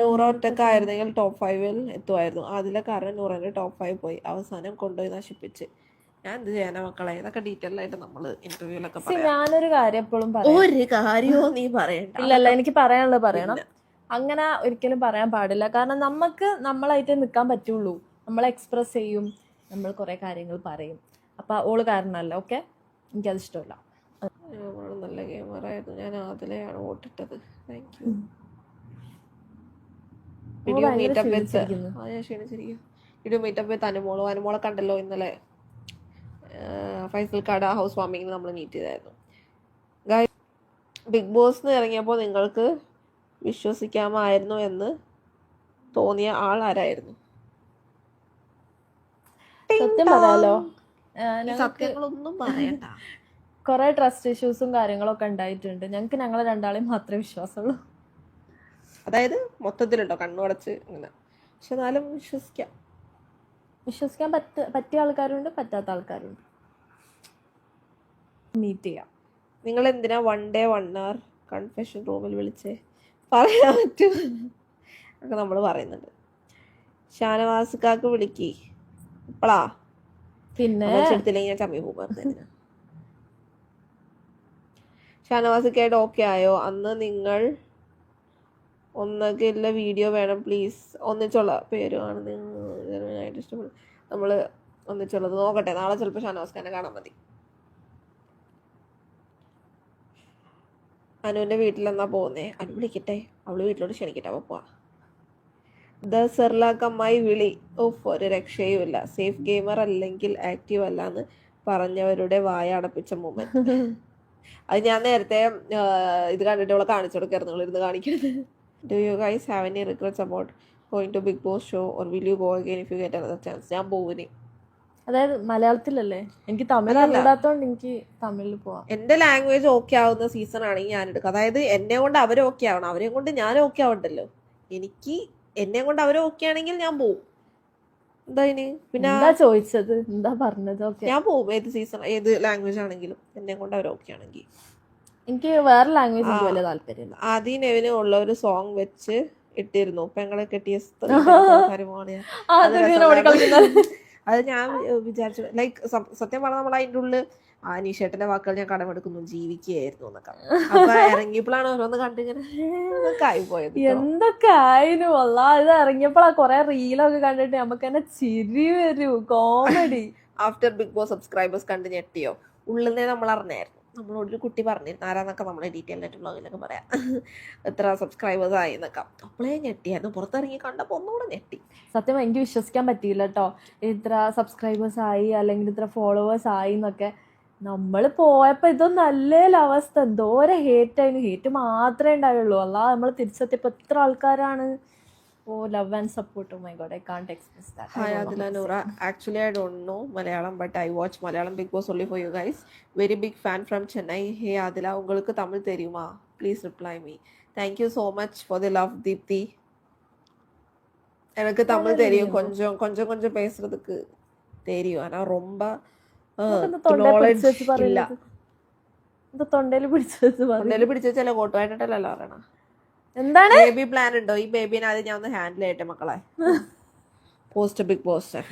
Noora ഒറ്റക്കായിരുന്നെങ്കിൽ top ഫൈവിൽ എത്തുമായിരുന്നു. അതിലെ കാരണം നൂറിന്റെ ടോപ്പ് ഫൈവ് പോയി. അവസാനം കൊണ്ടുപോയി നശിപ്പിച്ച്. ഞാൻ എന്ത് ചെയ്യാനാ മക്കളെ? ഇതൊക്കെ ഡീറ്റെയിൽ ആയിട്ട് നമ്മൾ ഇന്റർവ്യൂലൊക്കെ ഞാനൊരു കാര്യം എപ്പോഴും ഒരു കാര്യവും നീ പറയണ്ട. ഇല്ലല്ല എനിക്ക് പറയാനുള്ളത് പറയണം. അങ്ങനെ ഒരിക്കലും പറയാൻ പാടില്ല. കാരണം നമുക്ക് നമ്മളായിട്ട് നിൽക്കാൻ പറ്റുള്ളൂ. നമ്മൾ എക്സ്പ്രസ് ചെയ്യും. നമ്മൾ കുറെ കാര്യങ്ങൾ പറയും. അപ്പൊ ഓൾ കാരണമല്ല ഓക്കെ? എനിക്കത് ഇഷ്ടമല്ല നല്ല ഗെയിമറായിരുന്നു ഞാൻ അതിലെയാണ് വോട്ടിട്ടത്. താങ്ക് യു ഭയങ്കര മീറ്റപ്പ്. ആ ഞാൻ ക്ഷീണിച്ചിരിക്കും വീഡിയോ മീറ്റപ്പ് വെച്ച് അനുമോൾ. അനുമോളെ കണ്ടല്ലോ ഇന്നലെ. ഫൈസൽ കാട ഹൗസ് വാമിങ്ങിൽ നമ്മൾ മീറ്റ് ചെയ്തായിരുന്നു. ബിഗ് ബോസ് ഇറങ്ങിയപ്പോൾ നിങ്ങൾക്ക് വിശ്വസിക്കാമായിരുന്നു എന്ന് തോന്നിയ ആൾ ആരായിരുന്നു? സത്യം പറയാലോ. സത്യങ്ങളൊന്നും പറയണ്ട. കുറെ ട്രസ്റ്റ് ഇഷ്യൂസും കാര്യങ്ങളൊക്കെ ഉണ്ടായിട്ടുണ്ട്. ഞങ്ങൾക്ക് ഞങ്ങളെ രണ്ടാളെയും മാത്രമേ വിശ്വാസമുള്ളൂ. അതായത് മൊത്തത്തിലുണ്ടോ കണ്ണുടച്ച് ഇങ്ങനെ. പക്ഷെ എന്നാലും വിശ്വസിക്കാം. വിശ്വസിക്കാൻ പറ്റ പറ്റിയ ആൾക്കാരുണ്ട് പറ്റാത്ത ആൾക്കാരുണ്ട്. മീറ്റ് ചെയ്യാം. നിങ്ങൾ എന്തിനാ one day one hour confession റൂമിൽ വിളിച്ചേ? പറയാൻ പറ്റും. ഒക്കെ നമ്മൾ പറയുന്നുണ്ട്. ഷാനവാസുക്കാക്ക് വിളിക്കി. ഇപ്പളാ? പിന്നെ എടുത്തില്ലെങ്കിൽ ഞാൻ ചമ്മി പോകും. ഷാനവാസിക്കായിട്ട് ഓക്കെ ആയോ? അന്ന് നിങ്ങൾ ഒന്നൊക്കെയുള്ള വീഡിയോ വേണം. പ്ലീസ് ഒന്നിച്ചുള്ള പേരുമാണ് നിങ്ങളായിട്ട് ഇഷ്ടപ്പെടും. നമ്മൾ ഒന്നിച്ചുള്ളത് നോക്കട്ടെ. നാളെ ചിലപ്പോൾ ഷാനവാസ് ഖാനെ കാണാൻ മതി. അനുവിന്റെ വീട്ടിലെന്നാ പോകുന്നേ അനു വിളിക്കട്ടെ. അവൾ വീട്ടിലോട്ട് ക്ഷണിക്കട്ടെ. അപ്പോൾ പോവാ. ദ സെർലാക്ക് അമ്മായി വിളി. ഓഫ് ഒരു രക്ഷയുമില്ല. സേഫ് ഗെയിമർ അല്ലെങ്കിൽ ആക്റ്റീവ് അല്ല എന്ന് പറഞ്ഞവരുടെ വായ അടപ്പിച്ച മൂമെന്റ്. അത് ഞാൻ നേരത്തെ ഇത് കണ്ടിട്ട് അവളെ കാണിച്ചു കൊടുക്കായിരുന്നു. ഇരുന്ന് കാണിക്കുന്നത്. Do you guys have any regrets about going to Bigg Boss show or will you go again if you get another chance ഞാൻ പോവിന്. അതായത് മലയാളത്തിലല്ലേ? എനിക്ക് തമിഴ്. അറിയാത്തോണ്ട് എനിക്ക് തമിഴിൽ പോവാം. എന്റെ ലാംഗ്വേജ് ഓക്കെ ആവുന്ന സീസൺ ആണെങ്കിൽ ഞാൻ എടുക്കും അതായത് എന്നെ കൊണ്ട് അവർ ഓക്കെ ആവണം. അവരെ കൊണ്ട് ഞാൻ ഓക്കെ ആവണ്ടല്ലോ. എനിക്ക് എന്നെ കൊണ്ട് അവർ ഓക്കെ ആണെങ്കിൽ ഞാൻ പോവും. എന്താ ഇനി? പിന്നെ എന്താ ചോദിച്ചത്? എന്താ പറഞ്ഞത്? ഞാൻ പോവും. ഏത് സീസൺ ഏത് ലാംഗ്വേജ് ആണെങ്കിലും എന്നെ കൊണ്ട് അവർ ഓക്കെ ആണെങ്കിൽ. എനിക്ക് വേറെ ലാംഗ്വേജ് എനിക്ക് വലിയ താല്പര്യമില്ല. ആദ്യം നെവിന് ഉള്ള ഒരു സോങ് വെച്ച് ഇട്ടിരുന്നു. പെങ്ങളെ കെട്ടിയ അത് ഞാൻ വിചാരിച്ചു. ലൈക്ക് സത്യം പറഞ്ഞാൽ നമ്മൾ അതിന്റെ ഉള്ളിൽ ആ നിഷേട്ടന്റെ വാക്കുകൾ ഞാൻ കടമെടുക്കുന്നു ജീവിക്കുകയായിരുന്നു എന്നൊക്കെ. അപ്പൊ ഇറങ്ങിയപ്പോഴാണ് ഓരോന്ന് കണ്ടിങ്ങനെ പോയത് എന്തൊക്കെ ആയിരുന്നു അല്ല ഇത് ഇറങ്ങിയപ്പോഴാ കൊറേ റീലൊക്കെ കണ്ടിട്ട് നമുക്ക് തന്നെ ചിരി വരൂ comedy after Bigg Boss subscribers കണ്ട് ഞെട്ടിയോ? ഉള്ളിൽ നമ്മൾ അറിഞ്ഞായിരുന്നു. നമ്മളോടൊരു കുട്ടി പറഞ്ഞിരുന്നു. ആരാന്നൊക്കെ നമ്മളെ ഡീറ്റെയിൽ ആയിട്ട് ബ്ലോഗിലൊക്കെ പറയാം. എത്ര സബ്സ്ക്രൈബേഴ്സ് ആയി എന്നൊക്കെ. അപ്പോഴേ ഞെട്ടിയായിരുന്നു പുറത്തിറങ്ങി കണ്ടപ്പോൾ ഒന്നുകൂടെ ഞെട്ടി. സത്യം എനിക്ക് വിശ്വസിക്കാൻ പറ്റിയില്ല കേട്ടോ ഇത്ര സബ്സ്ക്രൈബേഴ്സ് ആയി അല്ലെങ്കിൽ ഇത്ര ഫോളോവേഴ്സ് ആയി എന്നൊക്കെ. നമ്മൾ പോയപ്പോൾ ഇതൊന്നും അല്ലേല അവസ്ഥ. എന്തോരം ഹേറ്റ് ആയിരുന്നു. ഹേറ്റ് മാത്രമേ ഉണ്ടായുള്ളൂ. അല്ലാതെ നമ്മൾ തിരിച്ചെത്തിയപ്പോൾ എത്ര ആൾക്കാരാണ്? oh love and support my god I can't express hi Adila Noora actually I don't know Malayalam but I watch Malayalam Bigg Boss only for you guys very big fan from chennai hey adila உங்களுக்கு தமிழ் தெரியுமா please reply me thank you so much for the love Deepthi எனக்கு தமிழ் தெரியும் கொஞ்சம் கொஞ்சம் கொஞ்சம் பேசுறதுக்கு தெரியும் ஆனா ரொம்ப knowledge ഇല്ല എന്താ തൊണ്ടയിൽ പിടിച്ചത് തൊണ്ടയിൽ പിടിച്ച ചില കോട്ടുമായിട്ടല്ലോ പറയണ എന്താണ്? ബേബി പ്ലാൻ ഉണ്ടോ? ഈ ബേബിനെ ആദ്യം ഞാൻ ഒന്ന് ഹാൻഡിൽ ചെയ്യട്ടെ മക്കളെ. പോസ്റ്റ് ബിഗ് പോസ്റ്റർ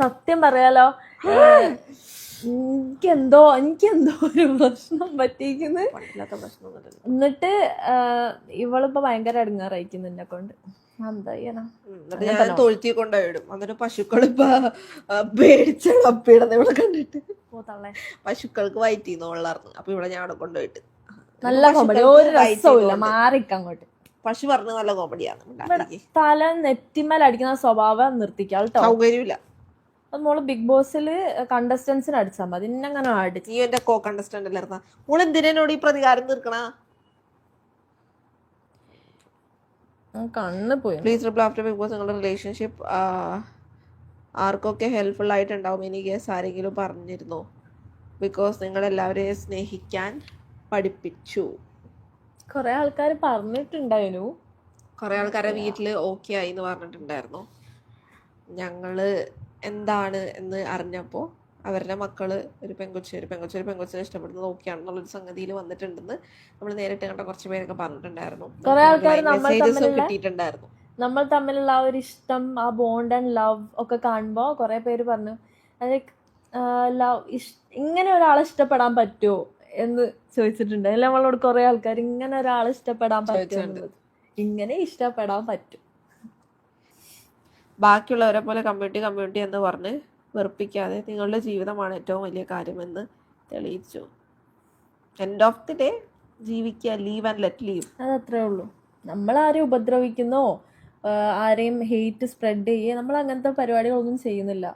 സത്യം പറയാലോ എനിക്കെന്തോ എനിക്കെന്തോ ഒരു പ്രശ്നം പറ്റിയിരിക്കുന്നത് പ്രശ്നമൊന്നുമില്ല എന്നിട്ട് ഇവളിപ്പോ ഭയങ്കര അടുങ്ങാറായിരിക്കുന്നു എന്നെ കൊണ്ട്. എന്താ ചെയ്യണ? ഞാൻ തൊഴുത്തി കൊണ്ടുപോയിടും എന്നിട്ട് പശുക്കൾ ഇപ്പൊ പേടിച്ച അപ്പിടുന്ന ഇവിടെ കണ്ടിട്ട്. പോ തള്ളേ. പശുക്കൾക്ക് വയറ്റിന്ന് വളർന്നു അപ്പൊ ഇവിടെ ഞാൻ അവിടെ കൊണ്ടുപോയിട്ട് നല്ല കോമഡി ഒരു രസവും ഇല്ല. മാറിക്കങ്ങോട്ട് പശു പറഞ്ഞ നല്ല കോമഡിയാണ്. തല നെറ്റിമേൽ അടിക്കുന്ന സ്വഭാവം നിർത്തിക്കാം കേട്ടോ സൗകര്യമില്ല. മോൾ ബിഗ് ബോസിൽ കണ്ടസ്റ്റൻസിന് അടിച്ചാൽ മതി. ഇന്നങ്ങനെ അടിച്ചു നീ എന്റെ കോ കണ്ടസ്റ്റന്റ് അല്ലായിരുന്ന മോൾ എന്തിനോട് ഈ പ്രതികാരം തീർക്കണ? കണ്ണ് പോയി. Please reply after Bigg Boss നിങ്ങളുടെ റിലേഷൻഷിപ്പ് ആർക്കൊക്കെ ഹെൽപ്ഫുൾ ആയിട്ടുണ്ടാവും ഗസ് ആരെങ്കിലും പറഞ്ഞിരുന്നു? ബിക്കോസ് നിങ്ങളെല്ലാവരെയും സ്നേഹിക്കാൻ പഠിപ്പിച്ചു. കുറെ ആൾക്കാർ പറഞ്ഞിട്ടുണ്ടായിരുന്നു. കുറെ ആൾക്കാരെ വീട്ടിൽ ഓക്കെ ആയി എന്ന് പറഞ്ഞിട്ടുണ്ടായിരുന്നു. ഞങ്ങൾ എന്താണ് എന്ന് അറിഞ്ഞപ്പോൾ അവരുടെ മക്കൾ ഒരു പെങ്കൊച്ച് ഒരു പെങ്കൊച്ച് ഒരു പെങ്കൊച്ചിനെ ഇഷ്ടപ്പെടുന്നത് ഓക്കെയാണെന്നുള്ളൊരു സംഗതിയിൽ വന്നിട്ടുണ്ടെന്ന് നമ്മൾ നേരിട്ട് കണ്ട കുറച്ച് പേരൊക്കെ പറഞ്ഞിട്ടുണ്ടായിരുന്നു. കുറേ നമ്മൾ തമ്മിലുള്ള- കിട്ടിയിട്ടുണ്ടായിരുന്നു. നമ്മൾ തമ്മിലുള്ള ആ ഒരു ഇഷ്ടം ആ ബോണ്ട് ആൻഡ് ലവ് ഒക്കെ കാണുമ്പോൾ കുറേ പേര് പറഞ്ഞു ലവ് ഇങ്ങനെ ഒരാളെ ഇഷ്ടപ്പെടാൻ പറ്റുമോ എന്ന് ചോദിച്ചിട്ടുണ്ട്. അല്ല നമ്മളോട് കുറെ ആൾക്കാർ ഇങ്ങനെ ഒരാളെ ഇഷ്ടപ്പെടാൻ പറ്റും ഇങ്ങനെ ഇഷ്ടപ്പെടാൻ പറ്റും. ബാക്കിയുള്ളവരെ പോലെ കമ്മ്യൂണിറ്റി കമ്മ്യൂണിറ്റി എന്ന് പറഞ്ഞ് വെറുപ്പിക്കാതെ നിങ്ങളുടെ ജീവിതമാണ് ഏറ്റവും വലിയ കാര്യമെന്ന് തെളിയിച്ചു. എൻഡ് ഓഫ് ദി ഡേ ജീവിക്കുക ലീവ് ആൻഡ് ലെറ്റ് ലീവ് അതത്രേ ഉള്ളൂ. നമ്മൾ ആരെയും ഉപദ്രവിക്കുന്നോ ആരെയും ഹെയ്റ്റ് സ്പ്രെഡ് ചെയ്യുക നമ്മൾ അങ്ങനത്തെ പരിപാടികളൊന്നും ചെയ്യുന്നില്ല.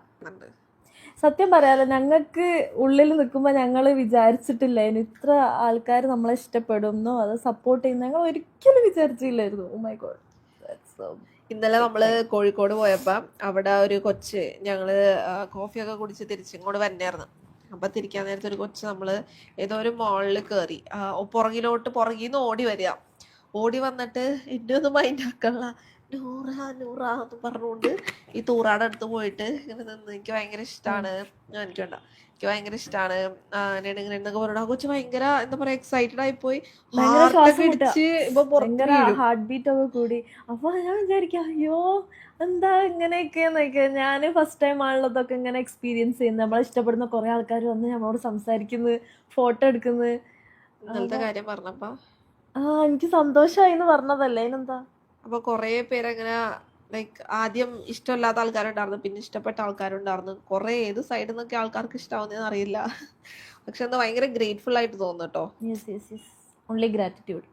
സത്യം പറയാലോ ഞങ്ങൾക്ക് ഉള്ളിൽ നിൽക്കുമ്പോൾ ഞങ്ങൾ വിചാരിച്ചിട്ടില്ല ഇനി ഇത്ര ആൾക്കാർ നമ്മളെ ഇഷ്ടപ്പെടുന്നോ അത് സപ്പോർട്ട് ചെയ്യുന്ന. ഞങ്ങൾ ഒരിക്കലും വിചാരിച്ചില്ലായിരുന്നു. ഓ മൈ ഗോഡ് ഇന്നലെ നമ്മൾ കോഴിക്കോട് പോയപ്പോ അവിടെ ഒരു കൊച്ച് ഞങ്ങൾ കോഫിയൊക്കെ കുടിച്ച് തിരിച്ചിങ്ങോട്ട് വന്നായിരുന്നു. അപ്പൊ തിരിക്കാൻ നേരത്തെ ഒരു കൊച്ച് നമ്മൾ ഏതോ ഒരു മോളിൽ കയറി പുറകിലോട്ട് പുറകിന്ന് ഓടി വരിക. ഓടി വന്നിട്ട് എന്നെ ഒന്ന് മൈൻഡ് ആക്കള്ള നൂറ നൂറ എന്ന് പറഞ്ഞുകൊണ്ട് ഈ തൂറാടെ അടുത്ത് പോയിട്ട് ഇങ്ങനെ നിന്ന് എനിക്ക് ഭയങ്കര ഇഷ്ടമാണ് എനിക്ക് വേണ്ട. എനിക്ക് ഭയങ്കര ഇഷ്ടമാണ് ഇങ്ങനെ ഇങ്ങനെ എന്നൊക്കെ പറഞ്ഞു ആ കൊച്ച് ഭയങ്കര എന്താ പറയാ എക്സൈറ്റഡ് ആയി പോയി ഇടിച്ച് ഇപ്പൊ. ഹാർട്ട് ബീറ്റ് ഒക്കെ കൂടി. അപ്പൊ ഞാൻ വിചാരിക്കാം അയ്യോ എന്താ ഇങ്ങനെയൊക്കെ ഞാൻ ഫസ്റ്റ് ടൈം ആണുള്ളതൊക്കെ ഇങ്ങനെ എക്സ്പീരിയൻസ് ചെയ്യുന്നത്. നമ്മളെ ഇഷ്ടപ്പെടുന്ന കുറെ ആൾക്കാർ വന്ന് നമ്മളോട് സംസാരിക്കുന്നു ഫോട്ടോ എടുക്കുന്നു. ഇന്നലത്തെ കാര്യം പറഞ്ഞപ്പോ? ആ എനിക്ക് സന്തോഷമായി എന്ന് പറഞ്ഞതല്ലേ? അതിനെന്താ? അപ്പൊ കൊറേ പേരങ്ങനെ ലൈക്ക് ആദ്യം ഇഷ്ടമില്ലാത്ത ആൾക്കാരുണ്ടായിരുന്നു പിന്നെ ഇഷ്ടപ്പെട്ട ആൾക്കാരുണ്ടായിരുന്നു. കുറെ ഏത് സൈഡിൽ നിന്നൊക്കെ ആൾക്കാർക്ക് ഇഷ്ടാവുന്നതെന്ന് അറിയില്ല. പക്ഷെ എന്താ ഭയങ്കര ഗ്രേറ്റ്ഫുൾ ആയിട്ട് തോന്നുന്നു കേട്ടോ yes yes yes only gratitude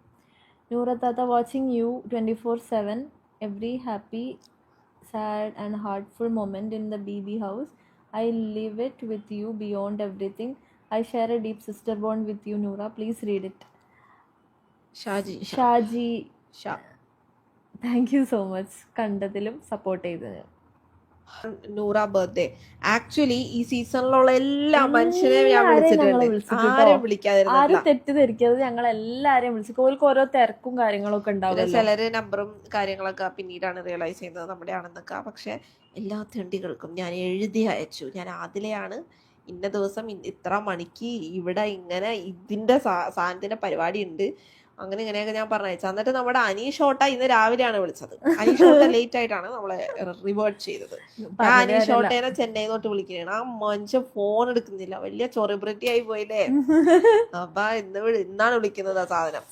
Noora താത്ത watching you twenty four seven every happy sad and heartful moment in the B B house I live it with you beyond everything I share a deep sister bond with you Noora please read it Shaji Shaji. Sha. Thank you so much കണ്ടതിലും support ചെയ്തതിലും. Noora birthday actually ഈ സീസണിലുള്ള എല്ലാ മനുഷ്യരെയും ഞാൻ വിളിച്ചിട്ടുണ്ട്. ആരും തെറ്റിദ്ധരിക്കരുത്. ഞങ്ങൾ എല്ലാരെയും വിളിച്ചു ഓരോ തിരക്കും കാര്യങ്ങളൊക്കെ ഉണ്ടാവും ചിലര് നമ്പറും കാര്യങ്ങളൊക്കെ പിന്നീടാണ് റിയലൈസ് ചെയ്യുന്നത് നമ്മുടെ ആണെന്നൊക്കെ പക്ഷെ എല്ലാ തെണ്ടികൾക്കും ഞാൻ എഴുതി അയച്ചു. ഞാൻ അതിലെയാണ് ഇന്ന ദിവസം ഇത്ര മണിക്ക് ഇവിടെ ഇങ്ങനെ ഇതിന്റെ സാധനത്തിന്റെ പരിപാടി ഉണ്ട്. അങ്ങനെ ഇങ്ങനെയൊക്കെ ഞാൻ പറഞ്ഞയച്ചു. എന്നിട്ട് നമ്മുടെ അനീഷ് ഓട്ട ഇന്ന് രാവിലെയാണ് വിളിച്ചത്. അനീഷ് ഓട്ട ലേറ്റ് ആയിട്ടാണ് നമ്മളെ റിവേർട്ട് ചെയ്തത്. ആ അനീഷ് ഓട്ടേനെ ചെന്നൈ തൊട്ട് വിളിക്കുകയാണ്. ആ മനുഷ്യൻ ഫോൺ എടുക്കുന്നില്ല. വലിയ ചൊറിബ്രിറ്റി ആയി പോയില്ലേ? അപ്പൊ ഇന്ന് ഇന്നാണ് വിളിക്കുന്നത് ആ സാധനം.